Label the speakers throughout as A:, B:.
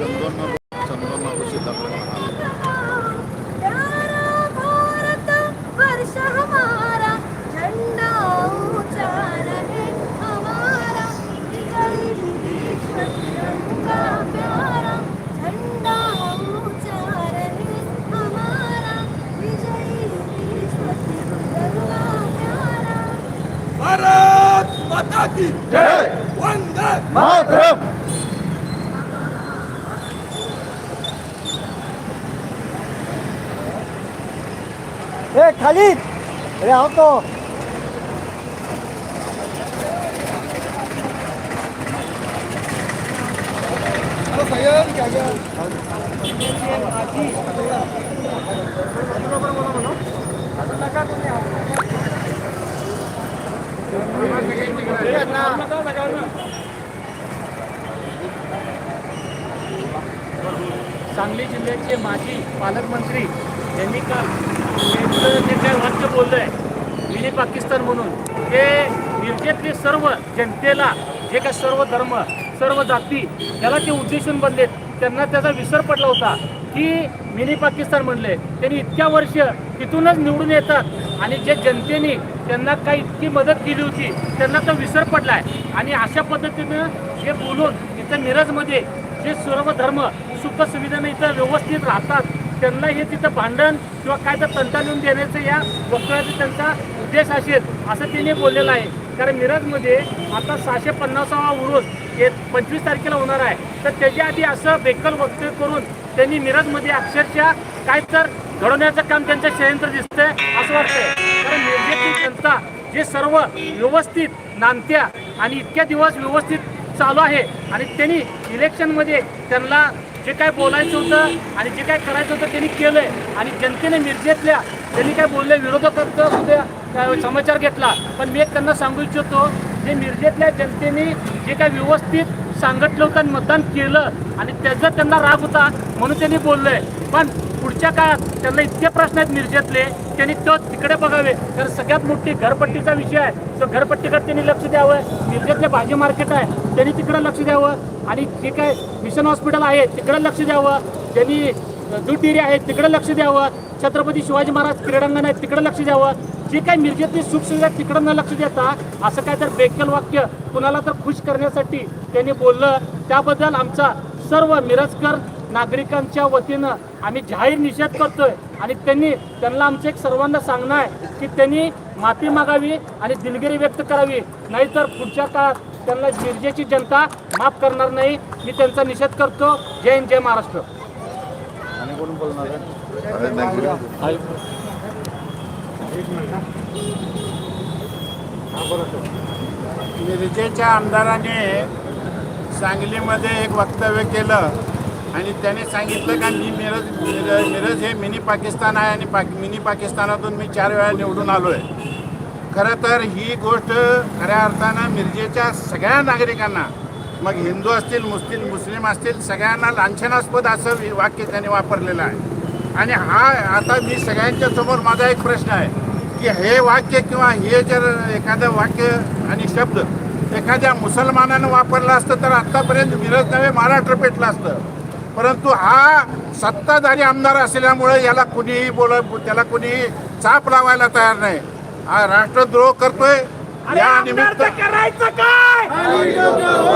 A: चंदन चंदन सिद्धार्थ
B: प्यारा भारत
C: माता की
A: जय।
C: वंदे
A: मातरम।
D: ए खाली अरे आओ तो.
E: सांगली जिल्ह्याचे माजी पालकमंत्री यांनी काल त्यांचं जे वाक्य बोललंय. मिनी पाकिस्तान म्हणून. ते मिरजेतले सर्व जनतेला जे काय सर्व धर्म सर्व जाती त्याला ते उद्देशून बनलेत त्यांना त्याचा विसर पडला होता. की मिनी पाकिस्तान म्हणले. त्यांनी इतक्या वर्ष तिथूनच निवडून येतात. आणि जे जनतेने त्यांना काही इतकी मदत केली होती त्यांना तो विसर पडलाय. आणि अशा पद्धतीनं जे बोलून इथं मिरजमध्ये जे सर्व धर्म सुखसुविधाने इथं व्यवस्थित राहतात त्यांना हे तिथं भांडण किंवा काय तर तंटा लिहून देण्याचं या वक्तव्याचा त्यांचा उद्देश असेल असं त्यांनी बोललेलं आहे. कारण मिरजमध्ये आता सहाशे पन्नासावा उरूस हे पंचवीस तारखेला होणार आहे. तर त्याच्या आधी असं बेकल वक्तव्य करून त्यांनी मिरजमध्ये अक्षरशः काय तर घडवण्याचं काम त्यांचं षडयंत्र दिसतंय असं वाटतंय. कारण मिरजेची जनता जे सर्व व्यवस्थित नांदत्या आणि इतक्या दिवस व्यवस्थित चालू आहे आणि त्यांनी इलेक्शनमध्ये त्यांना जे काय बोलायचं होतं आणि जे काय करायचं होतं त्यांनी केलंय. आणि जनतेने मिरजेतल्या त्यांनी काय बोलले विरोधकांचा सुद्धा समाचार घेतला. पण मी त्यांना सांगू इच्छितो जे मिरजेतल्या जनतेने जे काय व्यवस्थित सांगितलं होतं मतदान केलं आणि त्याचा त्यांना राग होता म्हणून त्यांनी बोललंय पण पुढच्या काळात त्यांना इतके प्रश्न आहेत मिरजेतले त्यांनी तो तिकडे बघावे. तर सगळ्यात मोठी घरपट्टीचा विषय आहे. तो घरपट्टीकडे त्यांनी लक्ष द्यावं. मिरजेतले भाजी मार्केट आहे. त्यांनी तिकडे लक्ष द्यावं. आणि जे काय मिशन हॉस्पिटल आहे तिकडे लक्ष द्यावं. ज्यांनी दूध डेअरी आहे तिकडे लक्ष द्यावं. छत्रपती शिवाजी महाराज क्रीडांगण आहे तिकडे लक्ष द्यावं. जे काही मिरजेतली सुखसुविधा तिकडं न लक्ष देता असं काय तर बेकल वाक्य कुणाला तर खुश करण्यासाठी त्यांनी बोललं. त्याबद्दल आमचा सर्व मिरजकर नागरिकांच्या वतीनं आम्ही जाहीर निषेध करतोय. आणि त्यांनी त्यांना आमचं एक सर्वांना सांगणं आहे की त्यांनी माफी मागावी आणि दिलगिरी व्यक्त करावी. नाहीतर पुढच्या काळात त्यांना मिरजेची जनता माफ करणार नाही. मी त्यांचा निषेध करतो. जय हिंद जय महाराष्ट्र.
A: आणि कोण बोलणार आहे? अरे नाही
F: मिरजेच्या आमदाराने सांगलीमध्ये एक वक्तव्य केलं. आणि त्याने सांगितलं का मी मिरज मिरज मिरज हे मिनी पाकिस्तान आहे आणि पाक मिनी पाकिस्तानातून मी चार वेळा निवडून आलो आहे खरं तर ही गोष्ट खऱ्या अर्थानं मिरजेच्या सगळ्या नागरिकांना मग हिंदू असतील मुस्लिम मुस्लिम असतील सगळ्यांना लांछनास्पद असं वाक्य त्याने वापरलेलं आहे. आणि हा आता मी सगळ्यांच्या समोर माझा एक प्रश्न आहे की हे वाक्य किंवा हे जर एखादं वाक्य आणि शब्द एखाद्या मुसलमानानं वापरलं असतं तर आत्तापर्यंत मिरज नव्हे महाराष्ट्र पेटलं असतं. परंतु हा सत्ताधारी आमदार असल्यामुळे याला कुणीही बोल त्याला कुणीही चाप लावायला तयार नाही. हा राष्ट्रद्रोह करतोय. या निमित्त
C: करायचं काय?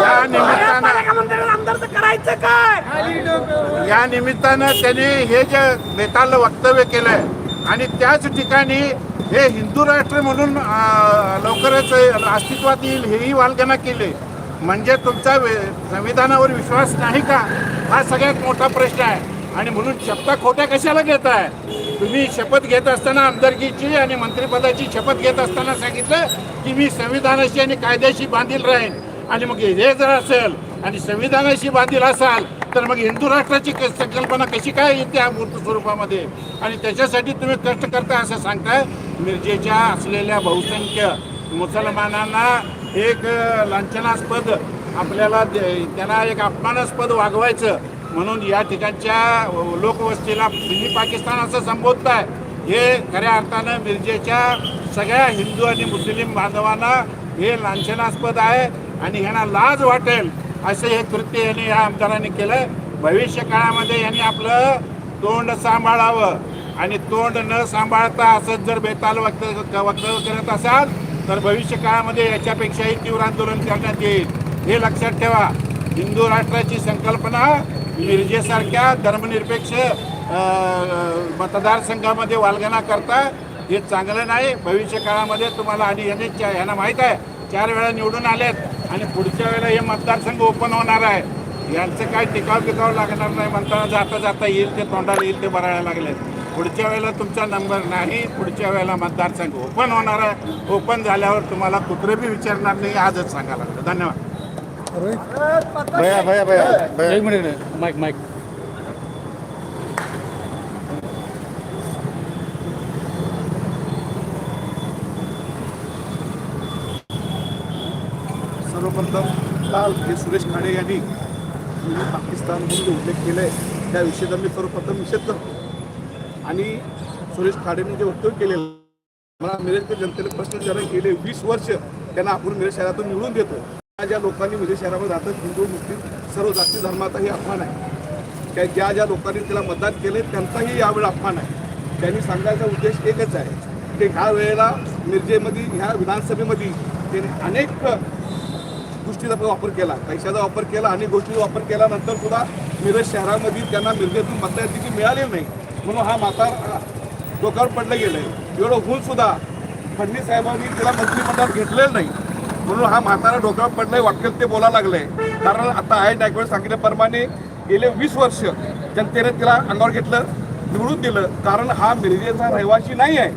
F: या निमित्तानं
C: करायचं काय?
F: या निमित्तानं त्यांनी हे जे बेताल वक्तव्य केलंय आणि त्याच ठिकाणी हे हिंदू राष्ट्र म्हणून लवकरच अस्तित्वात येईल हेही वालगना केले म्हणजे तुमचा वे- संविधानावर विश्वास नाही का? हा सगळ्यात मोठा प्रश्न आहे. आणि म्हणून शपथा खोट्या कशाला घेत आहे तुम्ही शपथ घेत असताना आमदारकीची आणि मंत्रिपदाची शपथ घेत असताना सांगितलं की मी संविधानाशी आणि कायद्याशी बांधील राहीन. आणि मग हे जर असेल आणि संविधानाशी बांधील असाल तर मग हिंदू राष्ट्राची क- संकल्पना कशी काय येते या मूर्त स्वरूपामध्ये? आणि त्याच्यासाठी तुम्ही कष्ट करता असं सांगताय? मिरजेच्या असलेल्या बहुसंख्य मुसलमानांना एक लांछनास्पद आपल्याला दे- त्यांना एक अपमानास्पद वागवायचं म्हणून या ठिकाणच्या लोकवस्तीला दिल्ली पाकिस्तान असं संबोधताय. हे खऱ्या अर्थानं मिरजेच्या सगळ्या हिंदू आणि मुस्लिम बांधवांना हे लांछनास्पद आहे आणि ह्यांना लाज वाटेल असं हे कृत्य यांनी या आमदारांनी केलं भविष्य काळामध्ये यांनी आपलं तोंड सांभाळावं आणि तोंड न सांभाळता असंच जर बेताल वक्त वक्तव्य करत असाल तर भविष्य काळामध्ये याच्यापेक्षाही तीव्र आंदोलन करण्यात येईल. हे लक्षात ठेवा. हिंदू राष्ट्राची संकल्पना मिरजेसारख्या धर्मनिरपेक्ष मतदारसंघामध्ये वालगणा करता हे चांगलं नाही. भविष्य काळामध्ये तुम्हाला आणि ह्याने ह्यांना माहीत आहे चार वेळा निवडून आलेत आणि पुढच्या वेळेला हे मतदारसंघ ओपन होणार आहे. यांचं काय टिकाव टिकाव लागणार नाही म्हणताना जाता जाता येईल ते तोंडाला येईल ते लागले लागलेत. पुढच्या वेळेला तुमचा नंबर नाही पुढच्या वेळेला मतदारसंघ ओपन होणार आहे. ओपन झाल्यावर तुम्हाला कुत्रे बी विचारणार नाही आजच सांगायला लागलं. धन्यवाद.
A: भैया भैया भैया भैया.
E: एक मिनिट माईक माईक
G: सर्वप्रथम काल जे सुरेश खाडे यांनी मिनी पाकिस्तान म्हणून जे उल्लेख केले त्या विषयाचा मी सर्वप्रथम निषेध करतो. आणि सुरेश खाडेंनी जे वक्तव्य केलेलं मला मिरजकर जनतेने प्रश्न विचारले गेले वीस वर्ष त्यांना आपण मिरज शहरातून निवडून देतो त्या ज्या लोकांनी मिरज शहरामध्ये राहतात हिंदू मुस्लिम सर्व जाती धर्माचा हे अपमान आहे. त्या ज्या ज्या लोकांनी त्याला मतदान केले त्यांचाही यावेळी अपमान आहे. त्यांनी सांगायचा उद्देश एकच आहे की ह्या वेळेला मिरजेमध्ये ह्या विधानसभेमध्ये त्यांनी अनेक गोष्टीचा पण वापर केला. पैशाचा वापर केला अनेक गोष्टीचा वापर केल्यानंतर सुद्धा मिरज शहरामध्ये त्यांना मिरजेतून मतदार मिळालेली नाही. म्हणून हा माता डोक्यावर पडलं गेलंय एवढं होऊन सुद्धा फडणवीस साहेबांनी तिला मंत्रिमंडळात घेतलेलं नाही. म्हणून हा म्हातारा डोक्यावर पडलंय वाटेल ते बोलायला लागलंय. कारण आता आय वेळ सांगितल्याप्रमाणे गेले वीस वर्ष जनतेने तिला अंगावर घेतलं निवडून दिलं. कारण हा मिरजेचा रहिवासी नाही आहे.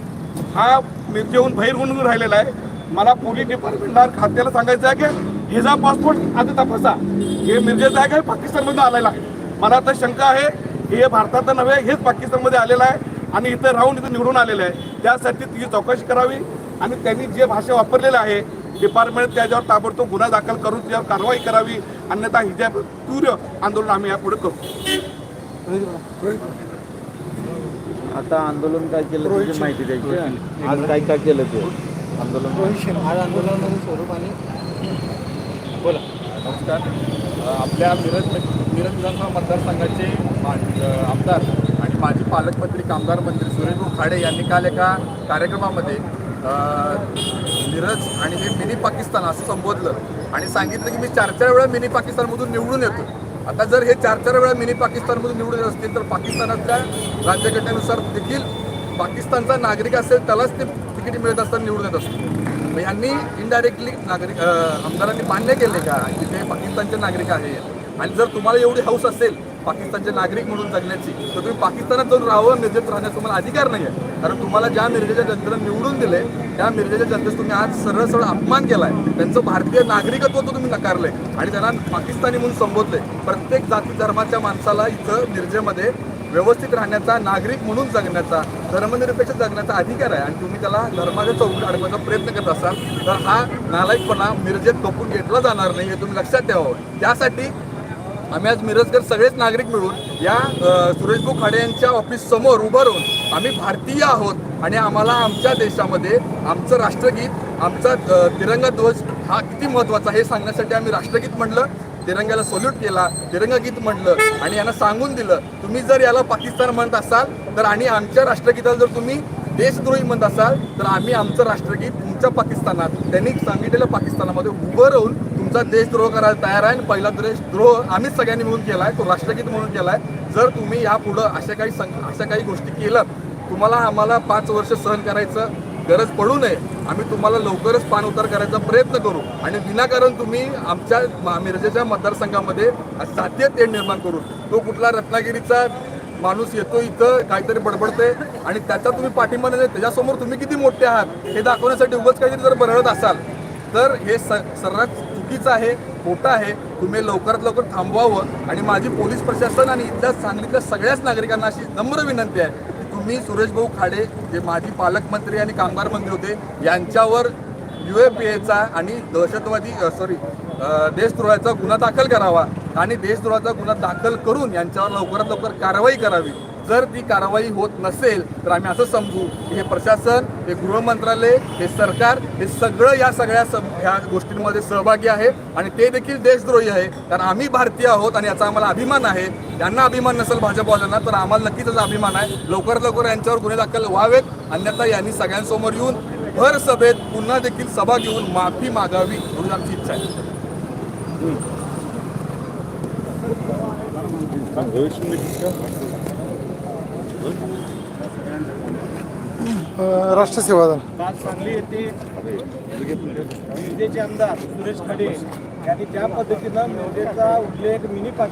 G: हा मिरजेहून बाहेर होऊन राहिलेला आहे. मला पोलीस डिपार्टमेंटला खात्याला सांगायचं आहे की हिजा पासपोर्ट आता तपासा हे मिरजेचा आहे का? पाकिस्तानमधून आलेला आहे. मला तर शंका आहे हे भारतात नव्हे हेच पाकिस्तानमध्ये आलेलं आहे आणि इथं राहून इथं निवडून आलेलं आहे. त्यासाठी तिची चौकशी करावी आणि त्यांनी जे भाषा वापरलेलं आहे डिपार्टमेंट त्याच्यावर ताबडतोब गुन्हा दाखल करून त्याच्यावर कारवाई करावी अन्यथा हिच्या तीव्र आंदोलन आम्ही यापुढे करू.
A: आता आंदोलन काय केलं त्याची माहिती द्यायची? आज काय काय केलं ते? आंदोलन
D: आज आंदोलनामध्ये स्वरूप आणि
H: नमस्कार. आपल्या मिरज मिरज विधानसभा मतदारसंघाचे आमदार आणि माजी पालकमंत्री कामगार मंत्री सुरेशभाऊ खाडे यांनी काल एका कार्यक्रमामध्ये मिरज आणि हे मिनी पाकिस्तान असं संबोधलं आणि सांगितलं की मी चार चार वेळा मिनी पाकिस्तानमधून निवडून येतो आता जर हे चार चार वेळा मिनी पाकिस्तानमधून निवडून येत असतील तर पाकिस्तानातल्या राज्यघटनेनुसार देखील पाकिस्तानचा नागरिक असेल त्यालाच ते तिकीट मिळत असताना निवडून येत असतील. मग यांनी इनडायरेक्टली नागरिक आमदारांनी मान्य केले का की ते पाकिस्तानचे नागरिक आहे आणि जर तुम्हाला एवढी हौस असेल पाकिस्तानचे नागरिक म्हणून जगण्याची तर तुम्ही पाकिस्तानात जाऊन राहावं निर्जेत राहण्याचा तुम्हाला अधिकार नाही आहे कारण तुम्हाला ज्या मिरजेच्या जनतेनं निवडून दिले त्या मिरजेच्या जनतेस तुम्ही आज सरळ सरळ अपमान केलाय. त्यांचं भारतीय नागरिकत्व तो तुम्ही नकारलंय. आणि त्यांना पाकिस्तानी म्हणून संबोधले प्रत्येक जाती धर्माच्या माणसाला इथं मिरजेमध्ये व्यवस्थित राहण्याचा नागरिक म्हणून जगण्याचा धर्मनिरपेक्ष जगण्याचा अधिकार आहे. आणि तुम्ही त्याला धर्माच्या चौकट अडकण्याचा प्रयत्न करत असाल तर हा नालायकपणा मिरजेत कपून घेतला जाणार नाही हे तुम्ही लक्षात ठेवावं. त्यासाठी आम्ही आज मिरजकर सगळेच नागरिक मिळून या सुरेशभाऊ खाडे यांच्या ऑफिस समोर उभं राहून आम्ही भारतीय आहोत आणि आम्हाला आमच्या देशामध्ये आमचं राष्ट्रगीत आमचा तिरंगा ध्वज हा किती महत्त्वाचा हे सांगण्यासाठी आम्ही राष्ट्रगीत म्हणलं. तिरंग्याला सल्यूट केला तिरंगा गीत आणि यांना सांगून दिलं. तुम्ही जर याला पाकिस्तान म्हणत असाल तर आणि आमच्या राष्ट्रगीताला जर तुम्ही देशद्रोही म्हणत असाल तर आम्ही आमचं राष्ट्रगीत तुमच्या पाकिस्तानात त्यांनी सांगितलेलं पाकिस्तानामध्ये उभं राहून तुमचा देशद्रोह करायला तयार आहे आणि पहिला देशद्रोह आम्हीच सगळ्यांनी मिळून केला आहे तो राष्ट्रगीत म्हणून केला आहे जर तुम्ही यापुढं अशा काही संग अशा काही गोष्टी केलं तुम्हाला आम्हाला पाच वर्ष सहन करायचं गरज पडू नये. आम्ही तुम्हाला लवकरच पान उतार करायचा प्रयत्न करू. आणि विनाकारण तुम्ही आमच्या मिरजेच्या मतदारसंघामध्ये जातीय तेढ निर्माण करू तो कुठला रत्नागिरीचा माणूस येतो इथं काहीतरी बडबडते आणि त्याचा तुम्ही पाठिंबा नाही त्याच्यासमोर तुम्ही किती मोठे आहात हे दाखवण्यासाठी उगच काहीतरी जर बरळत असाल तर हे स सर्रास चुकीचं आहे खोटं आहे. तुम्ही लवकरात लवकर थांबवावं. आणि माझी पोलीस प्रशासन आणि इथल्या सांगलीतल्या सगळ्याच नागरिकांना अशी नम्र विनंती आहे मी सुरेशभाऊ खाडे जे माजी पालकमंत्री आणि कामगार मंत्री होते यांच्यावर यू ए पी एचा आणि दहशतवादी सॉरी देशद्रोहाचा गुन्हा दाखल करावा आणि देशद्रोहाचा गुन्हा दाखल करून यांच्यावर लवकरात लवकर कारवाई करावी. जर ती कारवाई होत नसेल तर आम्ही असं समजू की हे प्रशासन हे गृहमंत्रालय हे सरकार हे सगळं या सगळ्या ह्या गोष्टींमध्ये सहभागी आहे आणि ते देखील देशद्रोही आहे. कारण आम्ही भारतीय आहोत आणि याचा आम्हाला अभिमान आहे. त्यांना अभिमान नसेल भाजपवाल्यांना तर आम्हाला नक्कीच त्याचा अभिमान आहे. लवकरात लवकर यांच्यावर गुन्हे दाखल व्हावेत. अन्यथा यांनी सगळ्यांसमोर येऊन भर सभेत पुन्हा देखील सभा घेऊन माफी मागावी म्हणून आमची इच्छा आहे.
D: राष्ट्र सेवा दल
A: आज सांगली येथे मिरजेचे आमदार सुरेश खाडे यांनी ज्या पद्धतीनं मिरजेचा उल्लेख मिनी